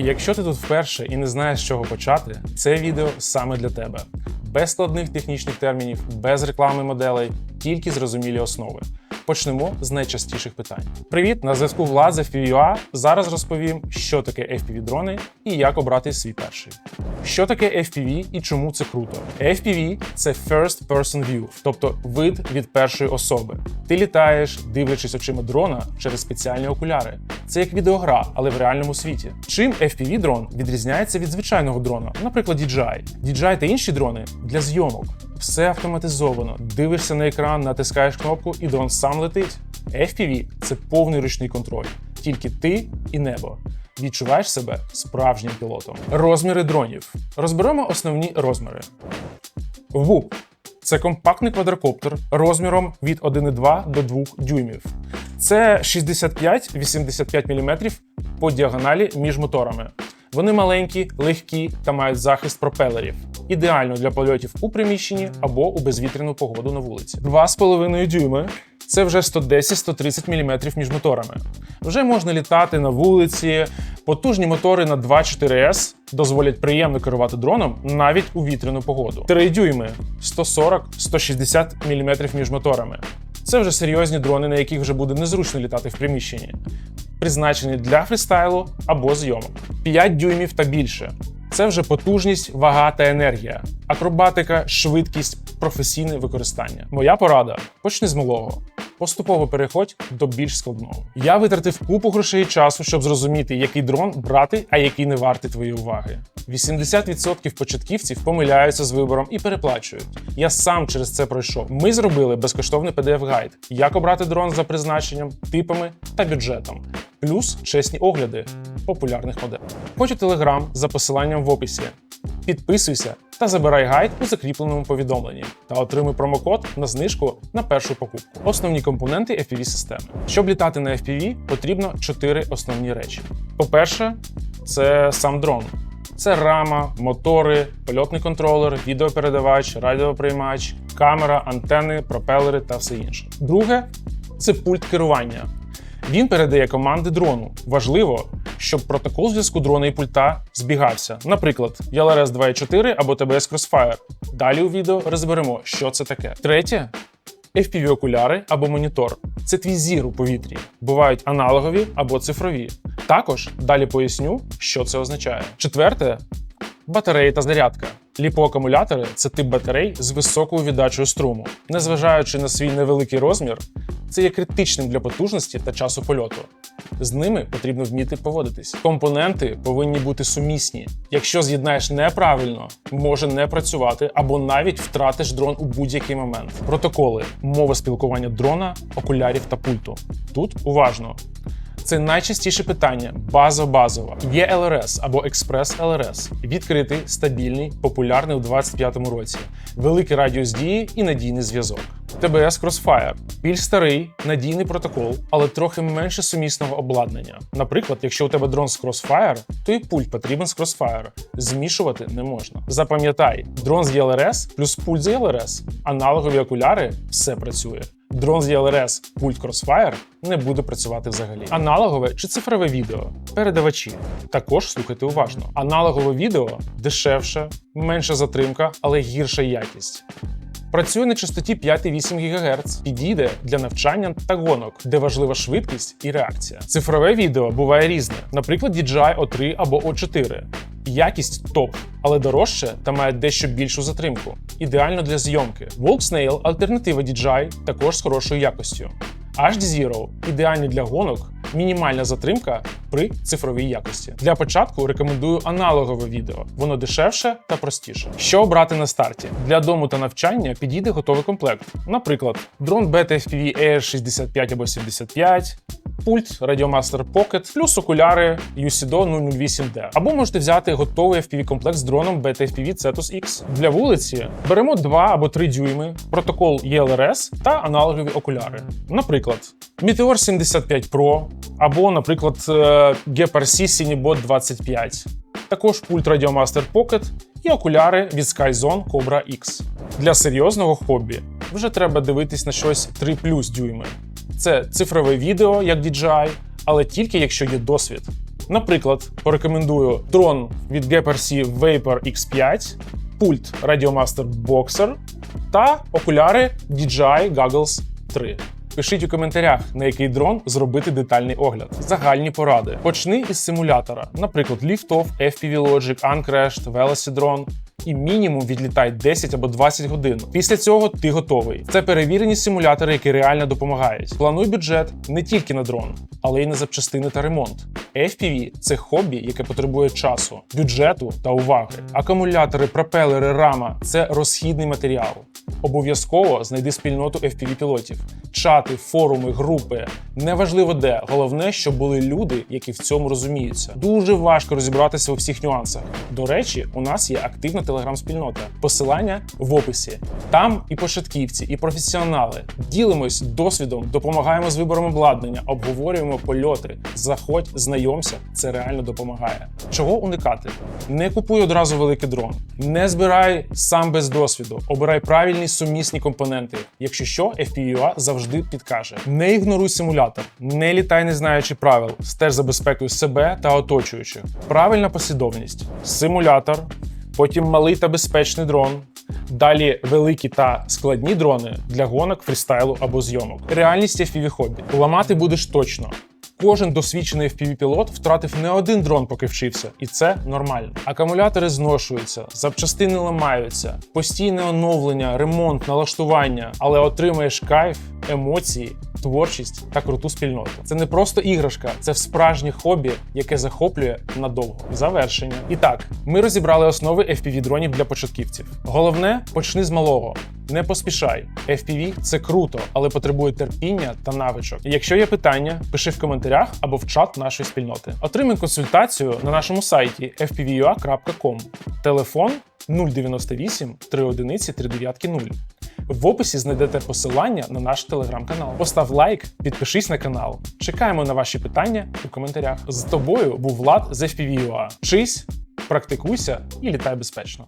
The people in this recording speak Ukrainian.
Якщо ти тут вперше і не знаєш з чого почати, це відео саме для тебе. Без складних технічних термінів, без реклами моделей, тільки зрозумілі основи. Почнемо з найчастіших питань. Привіт, на зв'язку Влад з FPV.ua. Зараз розповім, що таке FPV дрони і як обрати свій перший. Що таке FPV і чому це круто? FPV – це First Person View, тобто вид від першої особи. Ти літаєш, дивлячись очима дрона через спеціальні окуляри. Це як відеогра, але в реальному світі. Чим FPV дрон відрізняється від звичайного дрона, наприклад, DJI. DJI та інші дрони для зйомок. Все автоматизовано. Дивишся на екран, натискаєш кнопку, і дрон сам летить. FPV – це повний ручний контроль. Тільки ти і небо. Відчуваєш себе справжнім пілотом. Розміри дронів. Розберемо основні розміри. ВУП це компактний квадрокоптер розміром від 1,2 до 2 дюймів. Це 65-85 мм по діагоналі між моторами. Вони маленькі, легкі та мають захист пропелерів. Ідеально для польотів у приміщенні або у безвітряну погоду на вулиці. 2,5 дюйми це вже 110-130 мм між моторами. Вже можна літати на вулиці. Потужні мотори на 2.4S дозволять приємно керувати дроном навіть у вітряну погоду. 3 дюйми 140-160 мм між моторами. Це вже серйозні дрони, на яких вже буде незручно літати в приміщенні, призначені для фрістайлу або зйомок. 5 дюймів та більше. Це вже потужність, вага та енергія, акробатика, швидкість, професійне використання. Моя порада: почни з малого. Поступово переходь до більш складного. Я витратив купу грошей і часу, щоб зрозуміти, який дрон брати, а який не вартий твоєї уваги. 80% початківців помиляються з вибором і переплачують. Я сам через це пройшов. Ми зробили безкоштовний PDF-гайд, як обрати дрон за призначенням, типами та бюджетом, плюс чесні огляди популярних моделей. Хочу телеграм за посиланням в описі. Підписуйся та забирай гайд у закріпленому повідомленні та отримуй промокод на знижку на першу покупку. Основні компоненти fpv системи. Щоб літати на FPV, потрібно чотири основні речі. По-перше, це сам дрон. Це рама, мотори, польотний контролер, відеопередавач, радіоприймач, камера, антени, пропелери та все інше. Друге це пульт керування. Він передає команди дрону. Важливо, щоб протокол зв'язку дрона і пульта збігався. Наприклад, YLRS 2.4 або TBS Crossfire. Далі у відео розберемо, що це таке. Третє FPV-окуляри або монітор. Це твій зір у повітрі. Бувають аналогові або цифрові. Також далі поясню, що це означає. Четверте батареї та зарядка. Ліпоакумулятори це тип батарей з високою віддачею струму. Незважаючи на свій невеликий розмір, це є критичним для потужності та часу польоту. З ними потрібно вміти поводитись. Компоненти повинні бути сумісні. Якщо з'єднаєш неправильно, може не працювати або навіть втратиш дрон у будь-який момент. Протоколи, мова спілкування дрона, окулярів та пульту. Тут уважно. Це найчастіше питання базо-базова. Є LRS або Express LRS. Відкритий, стабільний, популярний у 25-му році, великий радіус дії і надійний зв'язок. TBS Crossfire більш старий, надійний протокол, але трохи менше сумісного обладнання. Наприклад, якщо у тебе дрон з Crossfire, то і пульт потрібен з Crossfire. Змішувати не можна. Запам'ятай, дрон з ELRS плюс пульт з ELRS. Аналогові окуляри все працює. Дрон з ELRS, пульт Crossfire не буде працювати взагалі. Аналогове чи цифрове відео, передавачі. Також слухайте уважно. Аналогове відео дешевше, менша затримка, але гірша якість. Працює на частоті 5,8 ГГц, підійде для навчання та гонок, де важлива швидкість і реакція. Цифрове відео буває різне, наприклад, DJI O3 або O4. Якість топ, але дорожче та має дещо більшу затримку. Ідеально для зйомки. Volksnail – альтернатива DJI, також з хорошою якостю. HD Zero ідеальний для гонок, мінімальна затримка при цифровій якості. Для початку рекомендую аналогове відео, воно дешевше та простіше. Що обрати на старті? Для дому та навчання підійде готовий комплект. Наприклад, дрон Beta FPV Air 65 або 75, пульт Radiomaster Pocket, плюс окуляри UCDO 008D. Або можете взяти готовий FPV-комплект з дроном Beta FPV Cetus X. Для вулиці беремо 2 або 3 дюйми, протокол ELRS та аналогові окуляри. Наприклад, Meteor 75 Pro або, наприклад, е, GPRC Cinebot 25. Також пульт Radiomaster Pocket і окуляри від SkyZone Cobra X. Для серйозного хобі вже треба дивитись на щось 3 плюс дюйми. Це цифрове відео, як DJI, але тільки якщо є досвід. Наприклад, порекомендую дрон від GPRC Vapor X5, пульт Radiomaster Boxer та окуляри DJI Goggles 3. Пишіть у коментарях, на який дрон зробити детальний огляд. Загальні поради. Почни із симулятора, наприклад, Liftoff, FPV Logic, Uncrashed, Velocidrone. І мінімум відлітай 10 або 20 годин. Після цього ти готовий. Це перевірені симулятори, які реально допомагають. Плануй бюджет не тільки на дрон, але й на запчастини та ремонт. FPV – це хобі, яке потребує часу, бюджету та уваги. Акумулятори, пропелери, рама це розхідний матеріал. Обов'язково знайди спільноту fpv пілотів, чати, форуми, групи. Неважливо де. Головне, щоб були люди, які в цьому розуміються. Дуже важко розібратися у всіх нюансах. До речі, у нас є активна телеграм-спільнота. Посилання в описі. Там і початківці, і професіонали. Ділимось досвідом, допомагаємо з вибором обладнання, обговорюємо польоти. Заходь, знайомся, це реально допомагає. Чого уникати? Не купуй одразу великий дрон, не збирай сам без досвіду, обирай правильні сумісні компоненти. Якщо що, FPVA завжди підкаже. Не ігноруй симулятор, не літай, не знаючи правил, стеж за безпекою себе та оточуючих. Правильна послідовність: симулятор, потім малий та безпечний дрон. Далі великі та складні дрони для гонок, фрістайлу або зйомок. Реальність fpv хобі. Ламати будеш точно. Кожен досвідчений FPV-пілот втратив не один дрон, поки вчився, і це нормально. Акумулятори зношуються, запчастини ламаються, постійне оновлення, ремонт, налаштування, але отримаєш кайф, емоції. Творчість та круту спільноту. Це не просто іграшка, це справжнє хобі, яке захоплює надовго. Завершення. І так, ми розібрали основи fpv дронів для початківців. Головне, почни з малого. Не поспішай. FPV – це круто, але потребує терпіння та навичок. Якщо є питання, пиши в коментарях або в чат нашої спільноти. Отримай консультацію на нашому сайті fpvua.com. Телефон 098 311 390. В описі знайдете посилання на наш телеграм-канал. Постав лайк, підпишись на канал. Чекаємо на ваші питання у коментарях. З тобою був Влад з FPV.ua. Вчись, практикуйся і літай безпечно.